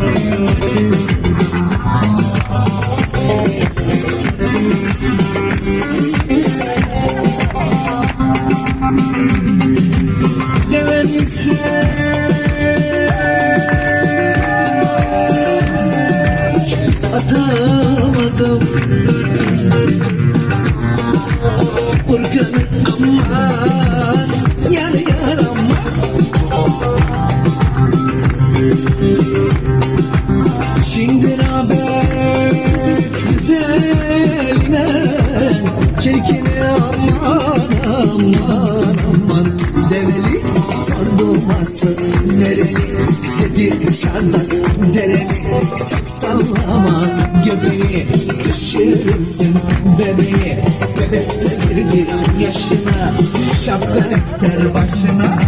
Devemişsin aslı nereli Dedi dışarıdan dereli Çok sallama. Göbeği Düşürürsün bebeği Bebek de girdi yaşına Şapka ister başına